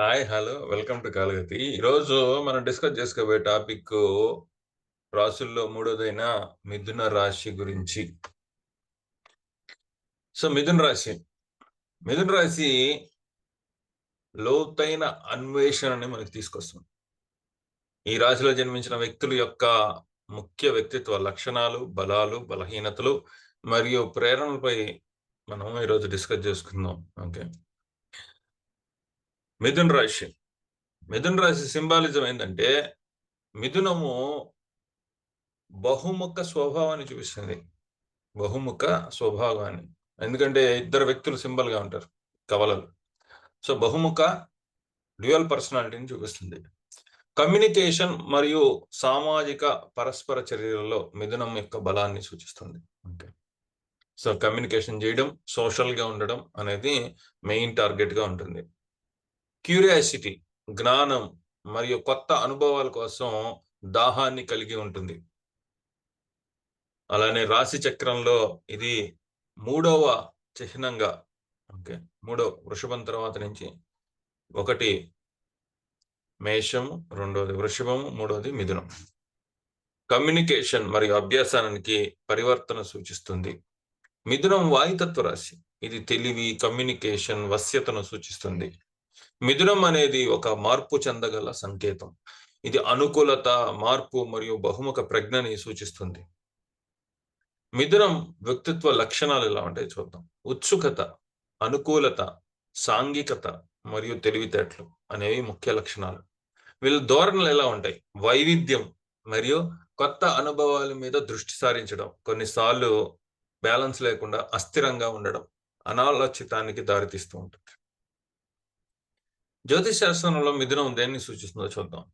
Hi hello. Welcome to Kalagati. ఈరోజు మనం discuss చేసుకోబోయే టాపిక్ రాసుల్లో మూడోదైన మిథున రాశి గురించి. సో మిథున రాశి. మిథున రాశి లోతైన అన్వేషణని మనకి తీసుకొస్తుంది. ఈ రాశిలో జన్మించిన వ్యక్తుల యొక్క ముఖ్య వ్యక్తిత్వ లక్షణాలు బలాలు బలహీనతలు మరియు ప్రేరణలపై మనం ఈరోజు డిస్కస్ చేసుకుందాం. ఓకే. మిథున్ రాశి. మిథున్ రాశి సింబాలిజం ఏంటంటే మిథునము బహుముఖ స్వభావాన్ని చూపిస్తుంది. బహుముఖ స్వభావాన్ని. ఎందుకంటే ఇద్దరు వ్యక్తులు సింబల్గా ఉంటారు కవలలు. సో బహుముఖ డ్యూయల్ పర్సనాలిటీని చూపిస్తుంది. కమ్యూనికేషన్ మరియు సామాజిక పరస్పర చర్యలలో మిథునం యొక్క బలాన్ని సూచిస్తుంది. ఓకే. సో కమ్యూనికేషన్ చేయడం సోషల్గా ఉండడం అనేది మెయిన్ టార్గెట్గా ఉంటుంది. క్యూరియాసిటీ జ్ఞానం మరియు కొత్త అనుభవాల కోసం దాహాన్ని కలిగి ఉంటుంది. అలానే రాశి చక్రంలో ఇది మూడవ చిహ్నంగా ఓకే మూడవ వృషభం తర్వాత నుంచి ఒకటి మేషము రెండవది వృషభము మూడవది మిథునం. కమ్యూనికేషన్ మరియు అభ్యాసానికి పరివర్తన సూచిస్తుంది. మిథునం వాయుతత్వ రాశి. ఇది తెలివి కమ్యూనికేషన్ వశ్యతను సూచిస్తుంది. మిథునం అనేది ఒక మార్పు చెందగల సంకేతం. ఇది అనుకూలత మార్పు మరియు బహుముఖ ప్రజ్ఞని సూచిస్తుంది. మిథునం వ్యక్తిత్వ లక్షణాలు ఎలా ఉంటాయి చూద్దాం. ఉత్సుకత అనుకూలత సాంఘికత మరియు తెలివితేటలు అనేవి ముఖ్య లక్షణాలు. వీళ్ళ ధోరణులు ఎలా ఉంటాయి? వైవిధ్యం మరియు కొత్త అనుభవాల మీద దృష్టి సారించడం. కొన్నిసార్లు బ్యాలెన్స్ లేకుండా అస్థిరంగా ఉండడం అనాలోచితానికి దారితీస్తూ ఉంటుంది. జ్యోతిష్ శాస్త్రంలో మిథునం దేన్ని సూచిస్తుందో చూద్దాం.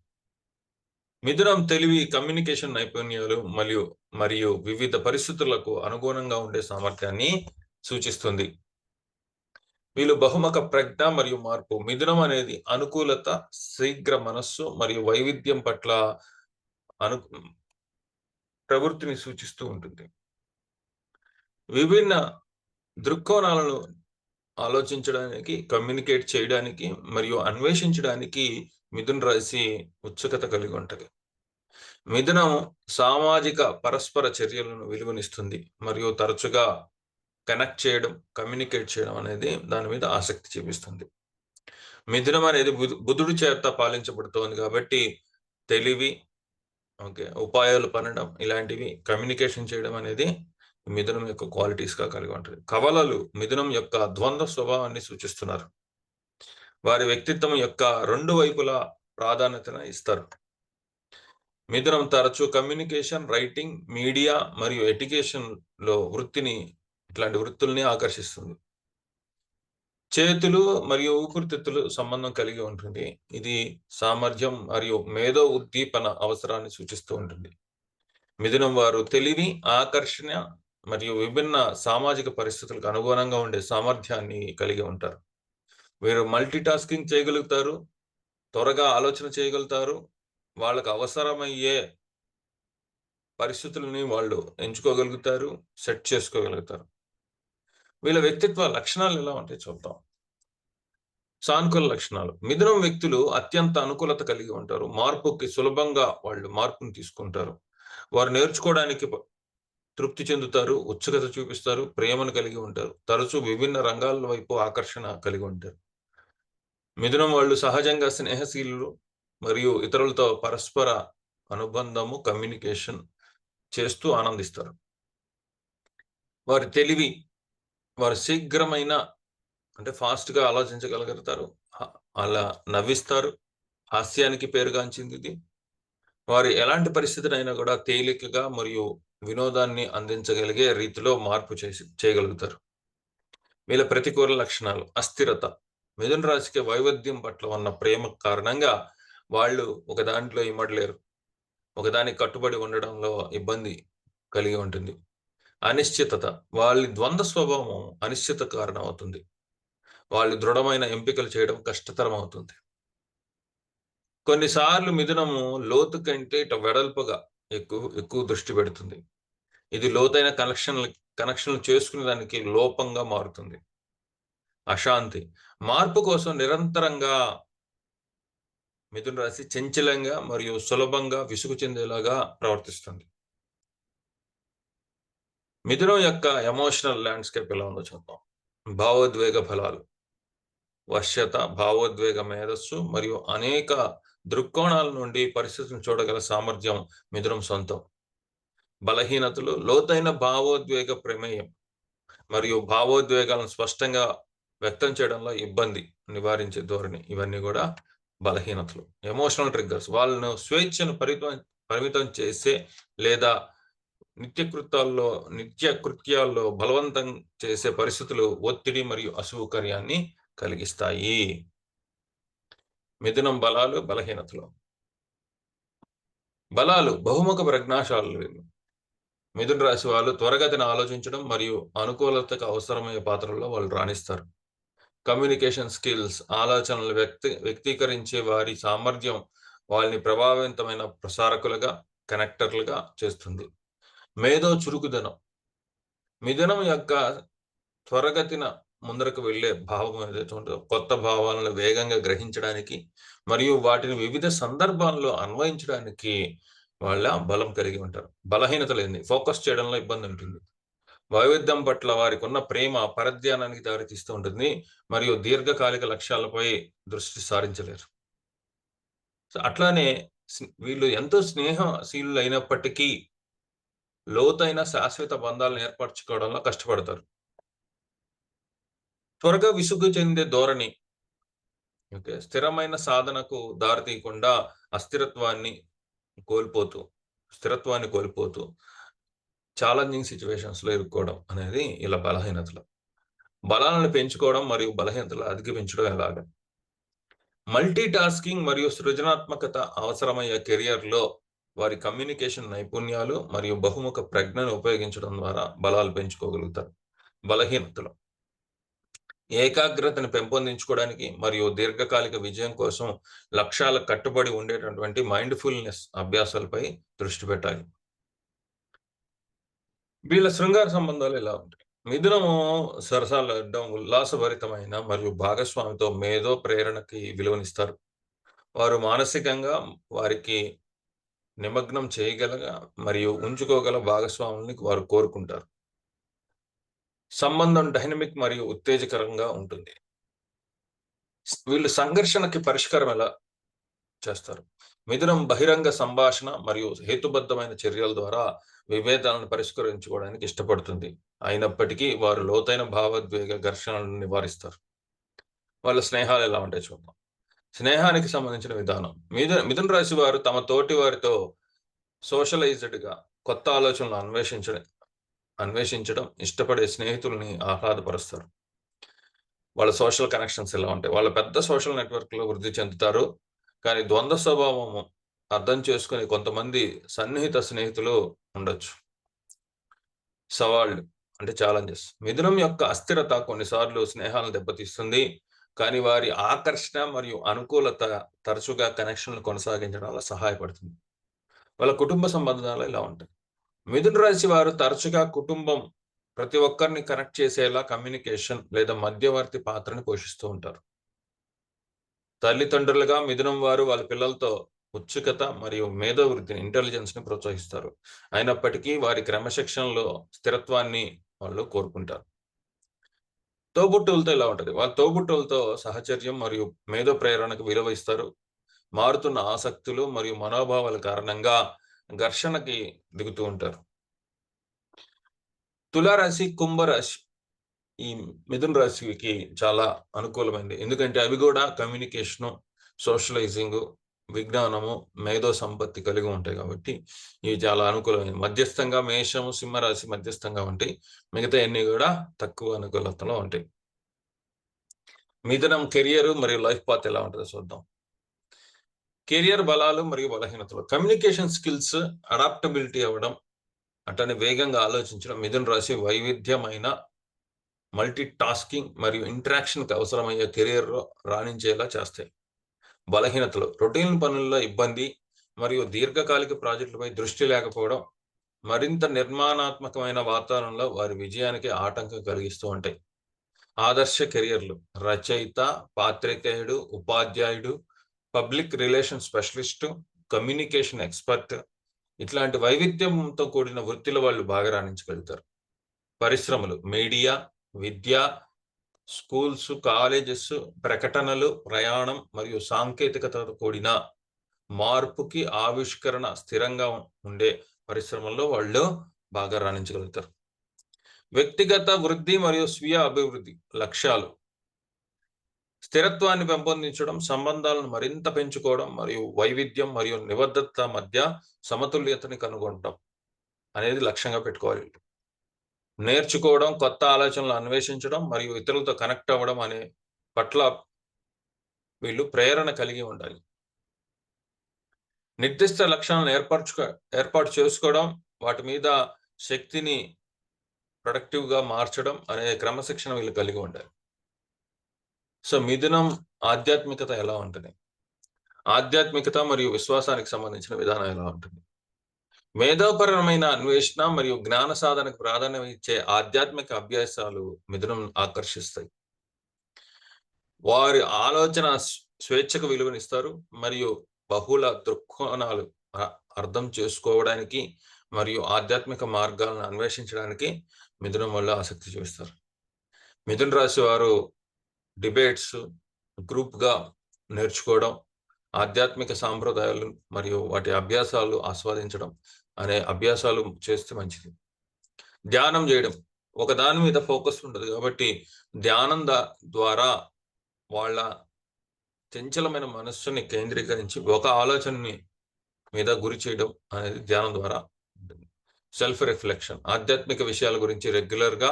మిథునం తెలివి కమ్యూనికేషన్ నైపుణ్యాలు మరియు మరియు వివిధ పరిస్థితులకు అనుగుణంగా ఉండే సామర్థ్యాన్ని సూచిస్తుంది. వీళ్ళు బహుముఖ ప్రజ్ఞ మరియు మార్పు. మిథునం అనేది అనుకూలత శీఘ్ర మనస్సు మరియు వైవిధ్యం పట్ల అను ప్రవృత్తిని సూచిస్తూ ఉంటుంది. విభిన్న దృక్కోణాలను ఆలోచించడానికి కమ్యూనికేట్ చేయడానికి మరియు అన్వేషించడానికి మిథున రాశి ఉత్సుకత కలిగి ఉంటుంది. మిథునం సామాజిక పరస్పర చర్యలను విలువనిస్తుంది మరియు తరచుగా కనెక్ట్ చేయడం కమ్యూనికేట్ చేయడం అనేది దాని మీద ఆసక్తి చూపిస్తుంది. మిథునం అనేది బుధుడి చేత పాలించబడుతోంది కాబట్టి తెలివి ఓకే ఉపాయాలు పనడం ఇలాంటివి కమ్యూనికేషన్ చేయడం అనేది మిథునం యొక్క క్వాలిటీస్గా కలిగి ఉంటుంది. కవలలు మిథునం యొక్క ద్వంద్వ స్వభావాన్ని సూచిస్తున్నారు. వారి వ్యక్తిత్వం యొక్క రెండు వైపుల ప్రాధాన్యతను ఇస్తారు. మిథునం తరచూ కమ్యూనికేషన్ రైటింగ్ మీడియా మరియు ఎడ్యుకేషన్లో వృత్తిని ఇట్లాంటి వృత్తుల్ని ఆకర్షిస్తుంది. చేతులు మరియు ఊపిరితిత్తులు సంబంధం కలిగి ఉంటుంది. ఇది సామర్థ్యం మరియు మేధో ఉద్దీపన అవసరాన్ని సూచిస్తూ ఉంటుంది. మిథునం వారు తెలివి ఆకర్షణ మరియు విభిన్న సామాజిక పరిస్థితులకు అనుగుణంగా ఉండే సామర్థ్యాన్ని కలిగి ఉంటారు. వీరు మల్టీ టాస్కింగ్ చేయగలుగుతారు త్వరగా ఆలోచన చేయగలుగుతారు వాళ్ళకు అవసరమయ్యే పరిస్థితులని వాళ్ళు ఎంచుకోగలుగుతారు సెట్ చేసుకోగలుగుతారు. వీళ్ళ వ్యక్తిత్వ లక్షణాలు ఎలా ఉంటాయి చూద్దాం. సానుకూల లక్షణాలు. మిథునం వ్యక్తులు అత్యంత అనుకూలత కలిగి ఉంటారు. మార్పుకి సులభంగా వాళ్ళు మార్పును తీసుకుంటారు. వారు నేర్చుకోవడానికి తృప్తి చెందుతారు ఉత్సుకత చూపిస్తారు ప్రేమను కలిగి ఉంటారు. తరచూ విభిన్న రంగాల వైపు ఆకర్షణ కలిగి ఉంటారు. మిథునం వాళ్ళు సహజంగా స్నేహశీలు మరియు ఇతరులతో పరస్పర అనుబంధము కమ్యూనికేషన్ చేస్తూ ఆనందిస్తారు. వారి తెలివి వారు శీఘ్రమైన అంటే ఫాస్ట్గా ఆలోచించగలుగుతారు అలా నవ్విస్తారు. హాస్యానికి పేరుగాంచింది ఇది. వారు ఎలాంటి పరిస్థితినైనా కూడా తేలికగా మరియు వినోదాన్ని అందించగలిగే రీతిలో మార్పు చేసి చేయగలుగుతారు. వీళ్ళ ప్రతికూల లక్షణాలు అస్థిరత మిథున రాశికి వైవిధ్యం పట్ల ఉన్న ప్రేమ కారణంగా వాళ్ళు ఒక దాంట్లో ఇమ్మడలేరు ఒకదానికి కట్టుబడి ఉండడంలో ఇబ్బంది కలిగి ఉంటుంది. అనిశ్చితత వాళ్ళ ద్వంద్వ స్వభావం అనిశ్చిత కారణం అవుతుంది వాళ్ళు దృఢమైన ఎంపికలు చేయడం కష్టతరం అవుతుంది కొన్నిసార్లు మిథునము లోతు కంటే ఇట వెడల్పుగా ఎక్కువ ఎక్కువ దృష్టి పెడుతుంది. ఇది లోతైన కనెక్షన్లు కనెక్షన్లు చేసుకునే దానికి లోపంగా మారుతుంది. అశాంతి. మార్పు కోసం నిరంతరంగా మిథున రాశి చంచలంగా మరియు సులభంగా విసుగు చెందేలాగా ప్రవర్తిస్తుంది. మిథునం యొక్క ఎమోషనల్ ల్యాండ్స్కేప్ ఎలా ఉందో చూద్దాం. భావోద్వేగ ఫలాలు. వశ్యత భావోద్వేగ మేధస్సు మరియు అనేక దృక్కోణాల నుండి పరిస్థితిని చూడగల సామర్థ్యం మిథునం సొంతం. బలహీనతలు లోతైన భావోద్వేగ ప్రమేయం మరియు భావోద్వేగాలను స్పష్టంగా వ్యక్తం చేయడంలో ఇబ్బంది నివారించే ధోరణి. ఇవన్నీ కూడా బలహీనతలు. ఎమోషనల్ ట్రిగ్గర్స్ వాళ్ళను స్వేచ్ఛను పరిమితం పరిమితం చేసే లేదా నిత్యకృత్యాల్లో నిత్య కృత్యాల్లో బలవంతం చేసే పరిస్థితులు ఒత్తిడి మరియు అసౌకర్యాన్ని కలిగిస్తాయి. మిథునం బలాలు బలహీనతలు. బలాలు బహుముఖ ప్రజ్ఞాశాలు మిథున రాశి వాళ్ళు త్వరగతిన ఆలోచించడం మరియు అనుకూలతకు అవసరమయ్యే పాత్రల్లో వాళ్ళు రాణిస్తారు. కమ్యూనికేషన్ స్కిల్స్ ఆలోచనలు వ్యక్తి వ్యక్తీకరించే వారి సామర్థ్యం వాళ్ళని ప్రభావితమైన ప్రసారకులుగా కనెక్టర్లుగా చేస్తుంది. మేధో చురుకుదనం. మిథునం యొక్క త్వరగతిన ముందరకు వెళ్ళే భావం ఏదైతే ఉంటుందో కొత్త భావాలను వేగంగా గ్రహించడానికి మరియు వాటిని వివిధ సందర్భాల్లో అన్వయించడానికి వాళ్ళ బలం కలిగి ఉంటారు. బలహీనత లేని ఫోకస్ చేయడంలో ఇబ్బంది ఉంటుంది. వైవిధ్యం పట్ల వారికి ఉన్న ప్రేమ పరధ్యానానికి దారితీస్తూ ఉంటుంది మరియు దీర్ఘకాలిక లక్ష్యాలపై దృష్టి సారించలేరు. అట్లానే వీళ్ళు ఎంతో స్నేహశీలు అయినప్పటికీ లోతైన శాశ్వత బంధాలను ఏర్పరచుకోవడంలో కష్టపడతారు. త్వరగా విసుగు చెందే ధోరణి. ఓకే. స్థిరమైన సాధనకు దారితీయకుండా అస్థిరత్వాన్ని కోల్పోతూ స్థిరత్వాన్ని కోల్పోతూ ఛాలెంజింగ్ సిచ్యువేషన్స్లో ఇరుక్కోవడం అనేది ఇలా బలహీనతలు. బలాలను పెంచుకోవడం మరియు బలహీనతలు అధిగమించడం ఎలాగ? మల్టీ టాస్కింగ్ మరియు సృజనాత్మకత అవసరమయ్యే కెరియర్లో వారి కమ్యూనికేషన్ నైపుణ్యాలు మరియు బహుముఖ ప్రజ్ఞను ఉపయోగించడం ద్వారా బలాలు పెంచుకోగలుగుతారు. బలహీనతలు. ఏకాగ్రతను పెంపొందించుకోవడానికి మరియు దీర్ఘకాలిక విజయం కోసం లక్ష్యాల కట్టుబడి ఉండేటటువంటి మైండ్ఫుల్నెస్ అభ్యాసాలపై దృష్టి పెట్టాలి. వీళ్ళ శృంగార సంబంధాలు ఎలా ఉంటాయి? మిథునము సరసాలడ్డం ఉల్లాసభరితమైన మరియు భాగస్వామితో మేధో ప్రేరణకి విలువనిస్తారు. వారు మానసికంగా వారికి నిమగ్నం చేయగల మరియు ఉంచుకోగల భాగస్వాముల్ని వారు కోరుకుంటారు. సంబంధం డైనమిక్ మరియు ఉత్తేజకరంగా ఉంటుంది. వీళ్ళు సంఘర్షణకి పరిష్కారం ఎలా చేస్తారు? మిథునం బహిరంగ సంభాషణ మరియు హేతుబద్ధమైన చర్యల ద్వారా విభేదాలను పరిష్కరించుకోవడానికి ఇష్టపడుతుంది. అయినప్పటికీ వారు లోతైన భావోద్వేగ ఘర్షణలను నివారిస్తారు. వాళ్ళ స్నేహాలు ఎలా ఉంటాయి చూద్దాం. స్నేహానికి సంబంధించిన విధానం. మిథున మిథున రాశి వారు తమ తోటి వారితో సోషలైజ్డ్గా కొత్త ఆలోచనలు అన్వేషించడం అన్వేషించడం ఇష్టపడే స్నేహితుల్ని ఆహ్లాదపరుస్తారు. వాళ్ళ సోషల్ కనెక్షన్స్ ఎలా ఉంటాయి? వాళ్ళ పెద్ద సోషల్ నెట్వర్క్లో వృద్ధి చెందుతారు. కానీ ద్వంద్వ స్వభావం అర్థం చేసుకుని కొంతమంది సన్నిహిత స్నేహితులు ఉండొచ్చు. సవాళ్ళు అంటే ఛాలెంజెస్ మిథునం యొక్క అస్థిరత కొన్నిసార్లు స్నేహాలను దెబ్బతీస్తుంది. కానీ వారి ఆకర్షణ మరియు అనుకూలత తరచుగా కనెక్షన్లు కొనసాగించడంలో సహాయపడుతుంది. వాళ్ళ కుటుంబ సంబంధాలు ఇలా ఉంటాయి? మిథున రాశి వారు తరచుగా కుటుంబం ప్రతి ఒక్కరిని కనెక్ట్ చేసేలా కమ్యూనికేషన్ లేదా మధ్యవర్తి పాత్రని పోషిస్తూ ఉంటారు. తల్లిదండ్రులుగా మిథునం వారు వాళ్ళ పిల్లలతో ఉత్సుకత మరియు మేధోవృద్ధిని ఇంటెలిజెన్స్ని ప్రోత్సహిస్తారు. అయినప్పటికీ వారి క్రమశిక్షణలో స్థిరత్వాన్ని వాళ్ళు కోరుకుంటారు. తోబుట్టువులతో ఇలా ఉంటుంది? వాళ్ళ తోబుట్టువులతో సహచర్యం మరియు మేధో ప్రేరణకు విలువ ఇస్తారు. మారుతున్న ఆసక్తులు మరియు మనోభావాల కారణంగా ఘర్షణకి దిగుతూ ఉంటారు. తులారాశి కుంభరాశి ఈ మిథున రాశికి చాలా అనుకూలమైంది. ఎందుకంటే అవి కూడా కమ్యూనికేషను సోషలైజింగ్ విజ్ఞానము మేధో సంపత్తి కలిగి ఉంటాయి కాబట్టి ఇవి చాలా అనుకూలమైనవి. మధ్యస్థంగా మేషము సింహరాశి మధ్యస్థంగా ఉంటాయి. మిగతా అన్ని కూడా తక్కువ అనుకూలతలో ఉంటాయి. మిథునం కెరియర్ మరియు లైఫ్ పాత్ ఎలా ఉంటుందో చూద్దాం. కెరియర్ బలాలు మరియు బలహీనతలు. కమ్యూనికేషన్ స్కిల్స్ అడాప్టబిలిటీ అవ్వడం అట్లనే వేగంగా ఆలోచించడం మిథున్ రాశి వైవిధ్యమైన మల్టీ టాస్కింగ్ మరియు ఇంటరాక్షన్కి అవసరమయ్యే కెరియర్లో రాణించేలా చేస్తాయి. బలహీనతలు రొటీన్ పనుల్లో ఇబ్బంది మరియు దీర్ఘకాలిక ప్రాజెక్టులపై దృష్టి లేకపోవడం మరింత నిర్మాణాత్మకమైన వాతావరణంలో వారి విజయానికి ఆటంకం కలిగిస్తూ ఉంటాయి. ఆదర్శ కెరియర్లు రచయిత పాత్రికేయుడు ఉపాధ్యాయుడు public relation specialist communication expert ఇట్లాంటి వైవిధ్యంతో కూడిన వృత్తిలో వాళ్ళు బాగా రాణించగలుగుతారు. పరిశ్రమలు మీడియా విద్య స్కూల్స్ కాలేజెస్ ప్రకటనలు ప్రయాణం మరియు సాంకేతికతతో కూడిన మార్పుకి ఆవిష్కరణ స్థిరంగా ఉండే పరిశ్రమల్లో వాళ్ళు బాగా రాణించగలుగుతారు. వ్యక్తిగత వృద్ధి మరియు స్వీయ అభివృద్ధి లక్ష్యాలు స్థిరత్వాన్ని పెంపొందించడం సంబంధాలను మరింత పెంచుకోవడం మరియు వైవిధ్యం మరియు నిబద్ధత మధ్య సమతుల్యతని కనుగొనడం అనేది లక్ష్యంగా పెట్టుకోవాలి. నేర్చుకోవడం కొత్త ఆలోచనలు అన్వేషించడం మరియు ఇతరులతో కనెక్ట్ అవ్వడం అనే పట్ల వీళ్ళు ప్రేరణ కలిగి ఉండాలి. నిర్దిష్ట లక్ష్యాలను ఏర్పరచుకో ఏర్పాటు చేసుకోవడం వాటి మీద శక్తిని ప్రొడక్టివ్గా మార్చడం అనే క్రమశిక్షణ వీళ్ళు కలిగి ఉండాలి. సో మిథునం ఆధ్యాత్మికత ఎలా ఉంటుంది? ఆధ్యాత్మికత మరియు విశ్వాసానికి సంబంధించిన విధానం ఎలా ఉంటుంది? మేధోపరమైన అన్వేషణ మరియు జ్ఞాన సాధనకు ప్రాధాన్యం ఇచ్చే ఆధ్యాత్మిక అభ్యాసాలు మిథునం ఆకర్షిస్తాయి. వారి ఆలోచన స్వేచ్ఛకు విలువనిస్తారు మరియు బహుళ దృక్కోణాలు అర్థం చేసుకోవడానికి మరియు ఆధ్యాత్మిక మార్గాలను అన్వేషించడానికి మిథునం వల్ల ఆసక్తి చూపిస్తారు. మిథున రాశి వారు డిబేట్స్ గ్రూప్గా నేర్చుకోవడం ఆధ్యాత్మిక సాంప్రదాయాలు మరియు వాటి అభ్యాసాలు ఆస్వాదించడం అనే అభ్యాసాలు చేస్తే మంచిది. ధ్యానం చేయడం ఒక దాని మీద ఫోకస్ ఉండదు కాబట్టి ధ్యానం ద్వారా వాళ్ళ చంచలమైన మనస్సుని కేంద్రీకరించి ఒక ఆలోచనని మీద గురి చేయడం అనేది ధ్యానం ద్వారా సెల్ఫ్ రిఫ్లెక్షన్ ఆధ్యాత్మిక విషయాల గురించి రెగ్యులర్గా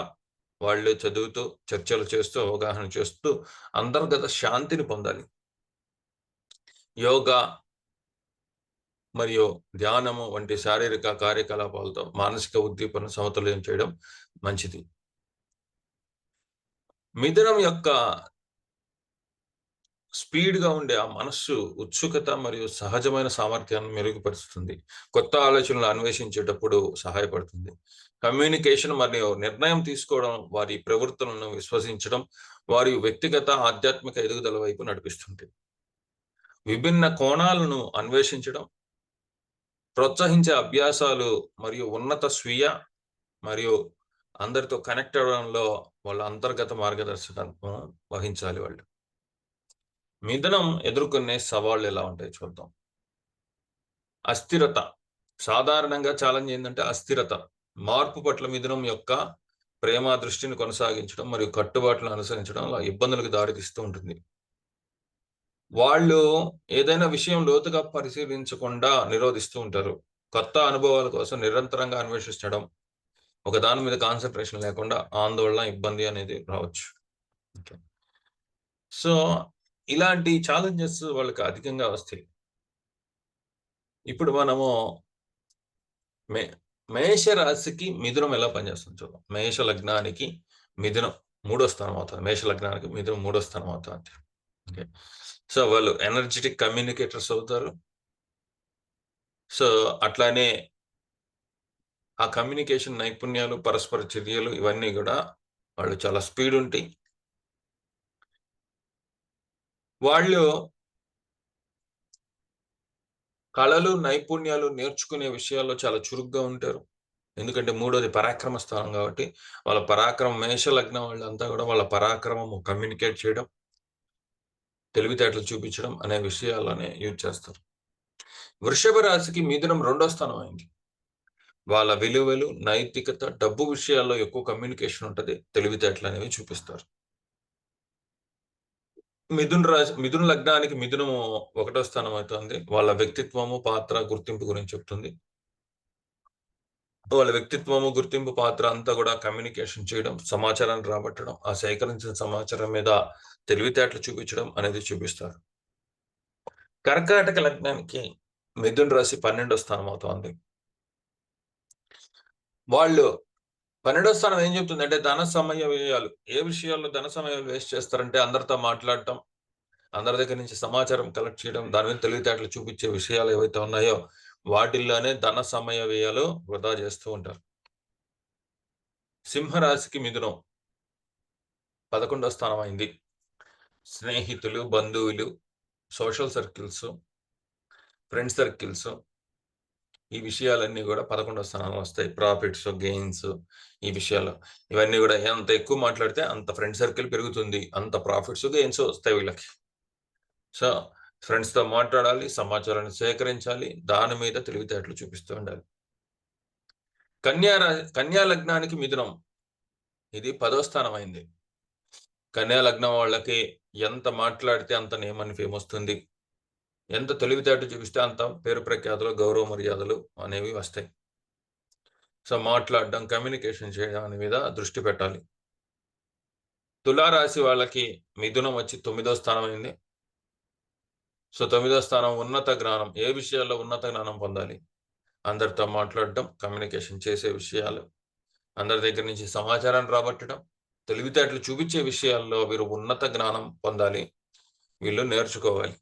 వాళ్ళు చదువుతూ చర్చలు చేస్తూ అవగాహన చేస్తూ అంతర్గత శాంతిని పొందాలి. యోగా మరియు ధ్యానము వంటి శారీరక కార్యకలాపాలతో మానసిక ఉద్దీపన సమతుల్యం చేయడం మంచిది. మిథునం యొక్క స్పీడ్గా ఉండే ఆ మనస్సు ఉత్సుకత మరియు సహజమైన సామర్థ్యాన్ని మెరుగుపరుస్తుంది. కొత్త ఆలోచనలు అన్వేషించేటప్పుడు సహాయపడుతుంది. కమ్యూనికేషన్ మరియు నిర్ణయం తీసుకోవడం వారి ప్రవృత్తులను విశ్వసించడం వారి వ్యక్తిగత ఆధ్యాత్మిక ఎదుగుదల వైపు నడిపిస్తుంది విభిన్న కోణాలను అన్వేషించడం ప్రోత్సహించే అభ్యాసాలు మరియు ఉన్నత స్వీయ మరియు అందరితో కనెక్ట్ అవ్వడంలో వాళ్ళ అంతర్గత మార్గదర్శకత్వం వహించాలి వాళ్ళు. మిథనం ఎదుర్కొనే సవాళ్ళు ఎలా ఉంటాయి చూద్దాం. అస్థిరత. సాధారణంగా ఛాలెంజ్ ఏంటంటే అస్థిరత. మార్పు పట్ల మిథునం యొక్క ప్రేమ దృష్టిని కొనసాగించడం మరియు కట్టుబాట్లను అనుసరించడం ఇబ్బందులకు దారితీస్తూ ఉంటుంది. వాళ్ళు ఏదైనా విషయం లోతుగా పరిశీలించకుండా నిరోధిస్తూ ఉంటారు. కొత్త అనుభవాల కోసం నిరంతరంగా అన్వేషించడం ఒక దాని మీద కాన్సన్ట్రేషన్ లేకుండా ఆందోళన ఇబ్బంది అనేది రావచ్చు. సో ఇలాంటి ఛాలెంజెస్ వాళ్ళకి అధికంగా వస్తాయి. ఇప్పుడు మనము మే మేష రాశికి మిథునం ఎలా పనిచేస్తుంది చూద్దాం. మేష లగ్నానికి మిథునం మూడో స్థానం అవుతుంది. మేష లగ్నానికి మిథునం మూడో స్థానం అవుతుంది ఓకే. సో వాళ్ళు ఎనర్జెటిక్ కమ్యూనికేటర్స్ అవుతారు. సో అట్లానే ఆ కమ్యూనికేషన్ నైపుణ్యాలు పరస్పర చర్యలు ఇవన్నీ కూడా వాళ్ళు చాలా స్పీడ్ ఉంటాయి. వాళ్ళు కళలు నైపుణ్యాలు నేర్చుకునే విషయాల్లో చాలా చురుగ్గా ఉంటారు. ఎందుకంటే మూడోది పరాక్రమ స్థానం కాబట్టి వాళ్ళ పరాక్రమం మేష లగ్నం వాళ్ళంతా కూడా వాళ్ళ పరాక్రమము కమ్యూనికేట్ చేయడం తెలివితేటలు చూపించడం అనే విషయాలనే యూజ్ చేస్తారు. వృషభ రాశికి మిథునం రెండో స్థానం అయింది. వాళ్ళ విలువలు నైతికత డబ్బు విషయాల్లో ఎక్కువ కమ్యూనికేషన్ ఉంటుంది తెలివితేటలు అనేవి చూపిస్తారు. మిథున్ రాశి మిథున లగ్నానికి మిథునము ఒకటో స్థానం అవుతుంది. వాళ్ళ వ్యక్తిత్వము పాత్ర గుర్తింపు గురించి చెప్తుంది. వాళ్ళ వ్యక్తిత్వము గుర్తింపు పాత్ర అంతా కూడా కమ్యూనికేషన్ చేయడం సమాచారాన్ని రాబట్టడం ఆ సేకరించిన సమాచారం మీద తెలివితేటలు చూపించడం అనేది చూపిస్తారు. కర్కాటక లగ్నానికి మిథున్ రాశి పన్నెండో స్థానం అవుతోంది. వాళ్ళు పన్నెండో స్థానం ఏం చెప్తుందంటే ధన సమయ వ్యయాలు. ఏ విషయాల్లో ధన సమయం వేస్ట్ చేస్తారంటే అందరితో మాట్లాడటం అందరి దగ్గర నుంచి సమాచారం కలెక్ట్ చేయడం దాని మీద తెలివితేటలు చూపించే విషయాలు ఏవైతే ఉన్నాయో వాటిల్లోనే ధన సమయ వ్యయాలు వృధా చేస్తూ ఉంటారు. సింహరాశికి మిథునం పదకొండో స్థానం అయింది. స్నేహితులు బంధువులు సోషల్ సర్కిల్స్ ఫ్రెండ్ సర్కిల్స్ ఈ విషయాలన్నీ కూడా పదకొండవ స్థానంలో వస్తాయి. ప్రాఫిట్స్ గెయిన్స్ ఈ విషయాలు. ఇవన్నీ కూడా ఎంత ఎక్కువ మాట్లాడితే అంత ఫ్రెండ్ సర్కిల్ పెరుగుతుంది. అంత ప్రాఫిట్స్ గెయిన్స్ వస్తాయి వీళ్ళకి. సో ఫ్రెండ్స్తో మాట్లాడాలి సమాచారాన్ని సేకరించాలి దాని మీద తెలివితేటలు చూపిస్తూ ఉండాలి. కన్యా కన్యా లగ్నానికి మిథునం. ఇది పదో స్థానం అయింది. కన్యా లగ్నం వాళ్ళకి ఎంత మాట్లాడితే అంత నేమని ఫేమ్ వస్తుంది. ఎంత తెలివితేట చూపిస్తే అంత పేరు ప్రఖ్యాతులు గౌరవ మర్యాదలు అనేవి వస్తాయి. సో మాట్లాడడం కమ్యూనికేషన్ చేయడం అనే మీద దృష్టి పెట్టాలి. తులారాశి వాళ్ళకి మిథునం వచ్చి తొమ్మిదో స్థానం అయింది. సో తొమ్మిదో స్థానం ఉన్నత జ్ఞానం ఏ విషయాల్లో ఉన్నత జ్ఞానం పొందాలి? అందరితో మాట్లాడడం కమ్యూనికేషన్ చేసే విషయాలు అందరి దగ్గర నుంచి సమాచారాన్ని రాబట్టడం తెలివితేటలు చూపించే విషయాల్లో వీరు ఉన్నత జ్ఞానం పొందాలి. వీళ్ళు నేర్చుకోవాలి.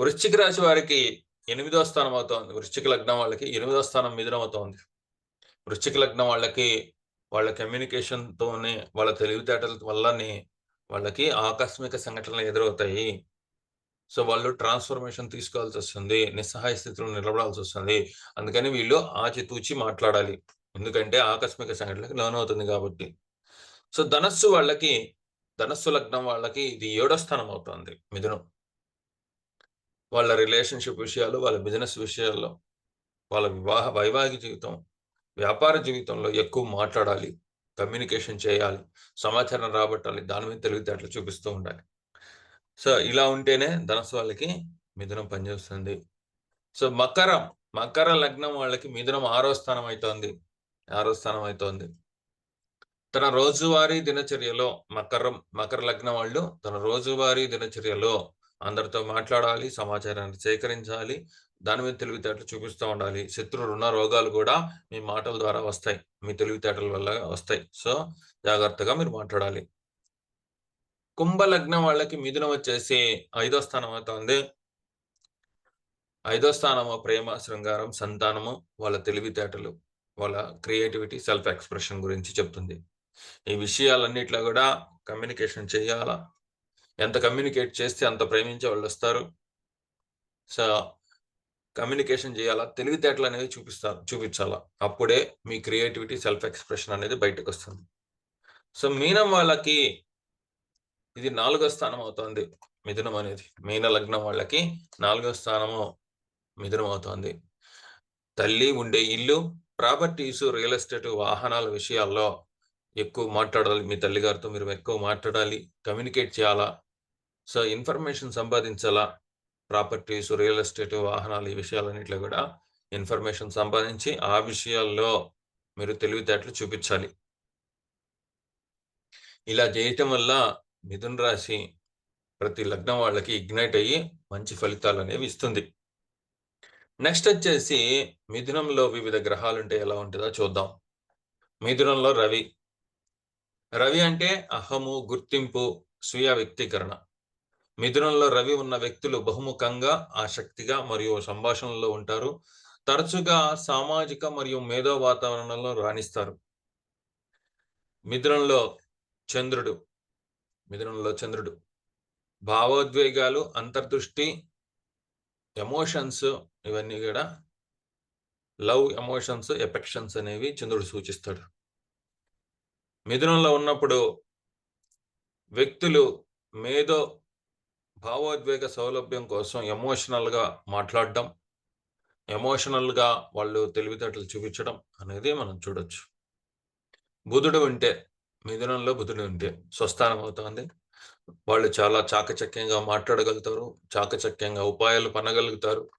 వృశ్చిక రాశి వారికి ఎనిమిదో స్థానం అవుతోంది. వృశ్చిక లగ్నం వాళ్ళకి ఎనిమిదో స్థానం మిథునం అవుతోంది. వృశ్చిక లగ్నం వాళ్ళకి వాళ్ళ కమ్యూనికేషన్తోనే వాళ్ళ తెలివితేటల వల్లనే వాళ్ళకి ఆకస్మిక సంఘటనలు ఎదురవుతాయి. సో వాళ్ళు ట్రాన్స్ఫర్మేషన్ తీసుకోవాల్సి వస్తుంది. నిస్సహాయ స్థితిలో నిలబడాల్సి వస్తుంది. అందుకని వీళ్ళు ఆచితూచి మాట్లాడాలి. ఎందుకంటే ఆకస్మిక సంఘటనలకు లోనవుతుంది కాబట్టి. సో ధనస్సు వాళ్ళకి ధనస్సు లగ్నం వాళ్ళకి ఇది ఏడో స్థానం అవుతుంది. మిథునం. వాళ్ళ రిలేషన్షిప్ విషయాలు వాళ్ళ బిజినెస్ విషయాల్లో వాళ్ళ వివాహ వైవాహిక జీవితం వ్యాపార జీవితంలో ఎక్కువ మాట్లాడాలి కమ్యూనికేషన్ చేయాలి సమాచారం రాబట్టాలి దాని మీద తెలివితేటలు చూపిస్తూ ఉండాలి. సో ఇలా ఉంటేనే ధనస్సు వాళ్ళకి మిథునం పనిచేస్తుంది. సో మకరం మకర లగ్నం వాళ్ళకి మిథునం ఆరో స్థానం అవుతోంది ఆరో స్థానం అవుతోంది తన రోజువారీ దినచర్యలో మకరం మకర లగ్నం వాళ్ళు తన రోజువారీ దినచర్యలో అందరితో మాట్లాడాలి సమాచారాన్ని సేకరించాలి దాని మీద తెలివితేటలు చూపిస్తూ ఉండాలి. శత్రు రుణ రోగాలు కూడా మీ మాటల ద్వారా వస్తాయి. మీ తెలివితేటల వల్ల వస్తాయి. సో జాగ్రత్తగా మీరు మాట్లాడాలి. కుంభ లగ్నం వాళ్ళకి మిథునం వచ్చేసి ఐదో స్థానం అవుతుంది ఐదో స్థానము ప్రేమ శృంగారం సంతానము వాళ్ళ తెలివితేటలు వాళ్ళ క్రియేటివిటీ సెల్ఫ్ ఎక్స్ప్రెషన్ గురించి చెప్తుంది. ఈ విషయాలన్నిట్లో కూడా కమ్యూనికేషన్ చేయాలా? ఎంత కమ్యూనికేట్ చేస్తే అంత ప్రేమించే వాళ్ళు వస్తారు? సో కమ్యూనికేషన్ చేయాలా? తెలివితేటలు అనేవి చూపిస్తారు చూపించాలా? అప్పుడే మీ క్రియేటివిటీ సెల్ఫ్ ఎక్స్ప్రెషన్ అనేది బయటకు వస్తుంది. సో మీనం వాళ్ళకి ఇది నాలుగో స్థానం అవుతుంది మిథునం అనేది. మీన లగ్నం వాళ్ళకి నాలుగో స్థానము మిథునం అవుతుంది. తల్లి ఉండే ఇల్లు ప్రాపర్టీస్ రియల్ ఎస్టేట్ వాహనాల విషయాల్లో ఎక్కువ మాట్లాడాలి. మీ తల్లిగారితో మీరు ఎక్కువ మాట్లాడాలి. కమ్యూనికేట్ చేయాలా? సో ఇన్ఫర్మేషన్ సంపాదించాలా ప్రాపర్టీస్ రియల్ ఎస్టేట్ వాహనాలు ఈ విషయాలన్నింటిలో కూడా ఇన్ఫర్మేషన్ సంపాదించి ఆ విషయాల్లో మీరు తెలివితేటలు చూపించాలి. ఇలా చేయటం వల్ల మిథున్ రాశి ప్రతి లగ్నం వాళ్ళకి ఇగ్నైట్ అయ్యి మంచి ఫలితాలు అనేవి ఇస్తుంది. నెక్స్ట్ వచ్చేసి మిథునంలో వివిధ గ్రహాలు ఉంటే ఎలా ఉంటుందో చూద్దాం. మిథునంలో రవి. రవి అంటే అహము గుర్తింపు స్వీయ వ్యక్తీకరణ. మిథునంలో రవి ఉన్న వ్యక్తులు బహుముఖంగా ఆసక్తిగా మరియు సంభాషణలో ఉంటారు. తరచుగా సామాజిక మరియు మేధో వాతావరణంలో రాణిస్తారు. మిథునంలో చంద్రుడు మిథునంలో చంద్రుడు. భావోద్వేగాలు అంతర్దృష్టి ఎమోషన్స్ ఇవన్నీ కూడా లవ్ ఎమోషన్స్ ఎఫెక్షన్స్ అనేవి చంద్రుడు సూచిస్తాడు. మిథునంలో ఉన్నప్పుడు వ్యక్తులు మేధో భావోద్వేగ సౌలభ్యం కోసం ఎమోషనల్గా మాట్లాడడం ఎమోషనల్గా వాళ్ళు తెలివితేటలు చూపించడం అనేది మనం చూడొచ్చు. బుధుడు ఉంటే మిథునంలో బుధుడు ఉంటే స్వస్థానం అవుతుంది. వాళ్ళు చాలా చాకచక్యంగా మాట్లాడగలుగుతారు చాకచక్యంగా ఉపాయాలు పనగలుగుతారు.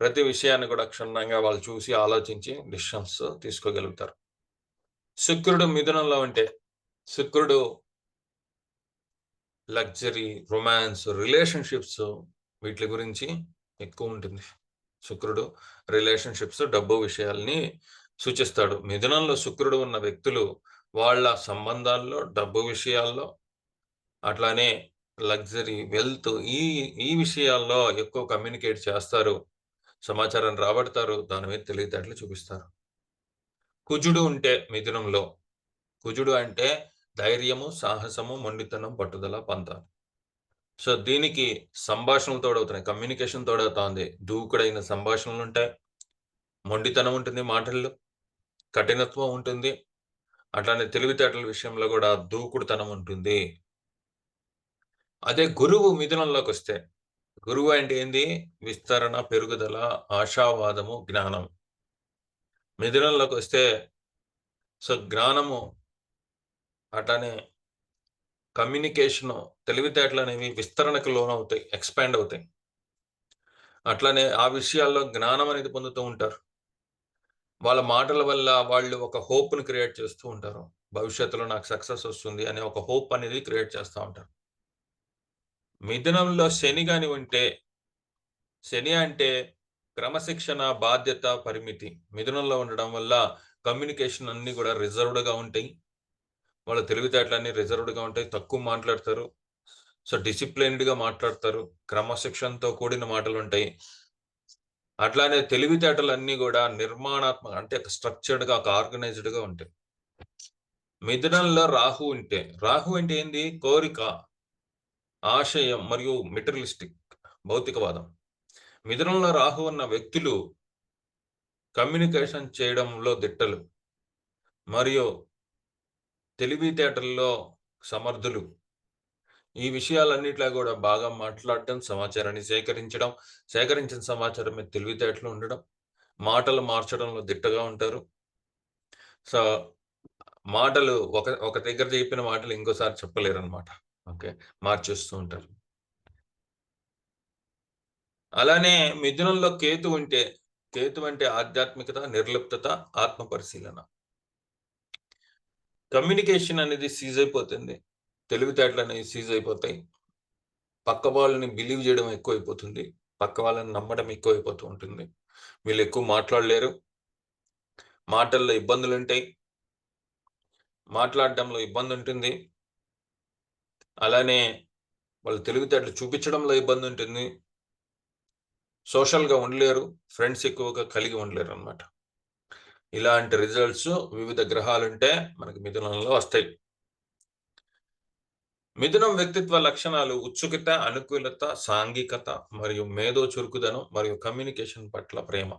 ప్రతి విషయాన్ని కూడా క్షుణ్ణంగా వాళ్ళు చూసి ఆలోచించి డిసిషన్స్ తీసుకోగలుగుతారు. శుక్రుడు మిథునంలో ఉంటే శుక్రుడు లగ్జరీ రొమాన్స్ రిలేషన్షిప్స్ వీటి గురించి ఎక్కువ ఉంటుంది. శుక్రుడు రిలేషన్షిప్స్ డబ్బు విషయాల్ని సూచిస్తాడు. మిథునంలో శుక్రుడు ఉన్న వ్యక్తులు వాళ్ళ సంబంధాల్లో డబ్బు విషయాల్లో అట్లానే లగ్జరీ వెల్త్ ఈ ఈ విషయాల్లో ఎక్కువ కమ్యూనికేట్ చేస్తారు. సమాచారం రాబడతారు. దాని మీద తెలివితేటలు చూపిస్తారు. కుజుడు ఉంటే మిథునంలో. కుజుడు అంటే ధైర్యము సాహసము మొండితనం పట్టుదల పంత. సో దీనికి సంభాషణలు తోడవుతున్నాయి. కమ్యూనికేషన్ తోడవుతుంది. దూకుడైన సంభాషణలు ఉంటాయి. మొండితనం ఉంటుంది మాటల్లో. కఠినత్వం ఉంటుంది. అట్లానే తెలివితేటల విషయంలో కూడా దూకుడుతనం ఉంటుంది. అదే గురువు మిథునంలోకి వస్తే గురువు అంటే ఏంది? విస్తరణ పెరుగుదల ఆశావాదము జ్ఞానం. మిథునంలోకి వస్తే సో జ్ఞానము అట్లానే కమ్యూనికేషను తెలివితేటలు అనేవి విస్తరణకు లోనవుతాయి ఎక్స్పాండ్ అవుతాయి. అట్లానే ఆ విషయాల్లో జ్ఞానం అనేది పొందుతూ ఉంటారు. వాళ్ళ మాటల వల్ల వాళ్ళు ఒక హోప్ను క్రియేట్ చేస్తూ ఉంటారు. భవిష్యత్తులో నాకు సక్సెస్ వస్తుంది అనే ఒక హోప్ అనేది క్రియేట్ చేస్తూ ఉంటారు. మిథునంలో శని కాని ఉంటే శని అంటే క్రమశిక్షణ బాధ్యత పరిమితి మిథునంలో ఉండడం వల్ల కమ్యూనికేషన్ అన్నీ కూడా రిజర్వ్డ్గా ఉంటాయి. వాళ్ళ తెలివితేటలన్నీ రిజర్వ్డ్గా ఉంటాయి తక్కువ మాట్లాడతారు. సో డిసిప్లైన్డ్గా మాట్లాడతారు క్రమశిక్షణతో కూడిన మాటలు ఉంటాయి అట్లానే తెలివితేటలు అన్నీ కూడా నిర్మాణాత్మక అంటే స్ట్రక్చర్డ్గా ఒక ఆర్గనైజ్డ్గా ఉంటాయి. మిథునంలో రాహు ఉంటే రాహు అంటే ఏంది? కోరిక ఆశయం మరియు మెటీరియలిస్టిక్ భౌతికవాదం. మిథునంలో రాహు ఉన్న వ్యక్తులు కమ్యూనికేషన్ చేయడంలో దిట్టలు. మరియు తెలివితేటల్లో సమర్థులు. ఈ విషయాలన్నిట్లో కూడా బాగా మాట్లాడటం సమాచారాన్ని సేకరించడం సేకరించిన సమాచారం మీద తెలివితేటలు ఉండడం మాటలు మార్చడంలో దిట్టగా ఉంటారు. సో మాటలు ఒక ఒక దగ్గర చెప్పిన మాటలు ఇంకోసారి చెప్పలేరు అనమాట ఓకే మార్చేస్తూ ఉంటారు. అలానే మిథునంలో కేతు ఉంటే కేతు అంటే ఆధ్యాత్మికత నిర్లిప్తత ఆత్మ పరిశీలన కమ్యూనికేషన్ అనేది సీజ్ అయిపోతుంది. తెలివితేటలు అనేవి సీజ్ అయిపోతాయి. పక్క వాళ్ళని బిలీవ్ చేయడం ఎక్కువైపోతుంది. పక్క వాళ్ళని నమ్మడం ఎక్కువైపోతూ ఉంటుంది. వీళ్ళు ఎక్కువ మాట్లాడలేరు. మాటల్లో ఇబ్బందులు ఉంటాయి. మాట్లాడడంలో ఇబ్బంది ఉంటుంది. అలానే వాళ్ళు తెలివితేటలు చూపించడంలో ఇబ్బంది ఉంటుంది. సోషల్గా ఉండలేరు. ఫ్రెండ్స్ ఎక్కువగా కలిగి ఉండలేరు అనమాట ఇలాంటి రిజల్ట్స్ వివిధ గ్రహాలుంటే మనకి మిథునంలో వస్తాయి. మిథునం వ్యక్తిత్వ లక్షణాలు ఉత్సుకత అనుకూలత సాంఘికత మరియు మేధో చురుకుదనం మరియు కమ్యూనికేషన్ పట్ల ప్రేమ.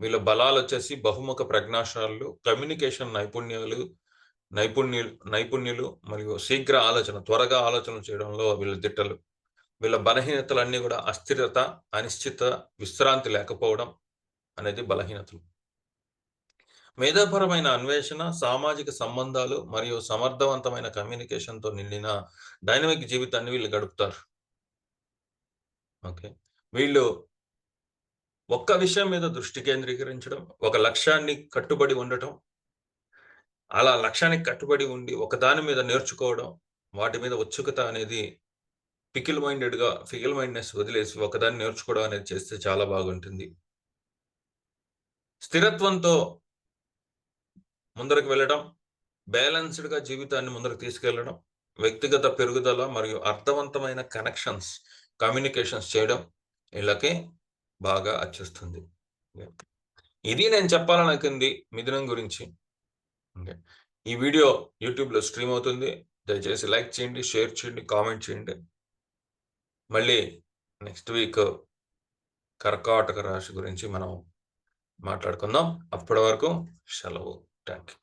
వీళ్ళ బలాలు వచ్చేసి బహుముఖ ప్రజ్ఞాశాలు కమ్యూనికేషన్ నైపుణ్యాలు నైపుణ్యులు నైపుణ్యులు మరియు శీఘ్ర ఆలోచన త్వరగా ఆలోచన చేయడంలో వీళ్ళ దిట్టలు. వీళ్ళ బలహీనతలన్నీ కూడా అస్థిరత అనిశ్చిత విశ్రాంతి లేకపోవడం అనేది బలహీనతలు. మేధాపరమైన అన్వేషణ సామాజిక సంబంధాలు మరియు సమర్థవంతమైన కమ్యూనికేషన్తో నిండిన డైనమిక్ జీవితాన్ని వీళ్ళు గడుపుతారు. ఓకే వీళ్ళు ఒక్క విషయం మీద దృష్టి కేంద్రీకరించడం ఒక లక్ష్యాన్ని కట్టుబడి ఉండటం అలా లక్ష్యానికి కట్టుబడి ఉండి ఒకదాని మీద నేర్చుకోవడం వాటి మీద ఉత్సుకత అనేది పికిల్ మైండెడ్గా ఫికిల్ మైండ్నెస్ వదిలేసి ఒకదాన్ని నేర్చుకోవడం అనేది చేస్తే చాలా బాగుంటుంది. స్థిరత్వంతో ముందరకు వెళ్ళడం బ్యాలెన్స్డ్గా జీవితాన్ని ముందరకు తీసుకెళ్ళడం వ్యక్తిగత పెరుగుదల మరియు అర్థవంతమైన కనెక్షన్స్ కమ్యూనికేషన్స్ చేయడం వీళ్ళకి బాగా అచ్చేస్తుంది. ఇది నేను చెప్పాలనుకుంది మిథునం గురించి. ఈ వీడియో యూట్యూబ్లో స్ట్రీమ్ అవుతుంది. దయచేసి లైక్ చేయండి షేర్ చేయండి కామెంట్ చేయండి. మళ్ళీ నెక్స్ట్ వీక్ కర్కాటక రాశి గురించి మనం మాట్లాడుకుందాం. అప్పటి వరకు సెలవు. Danke.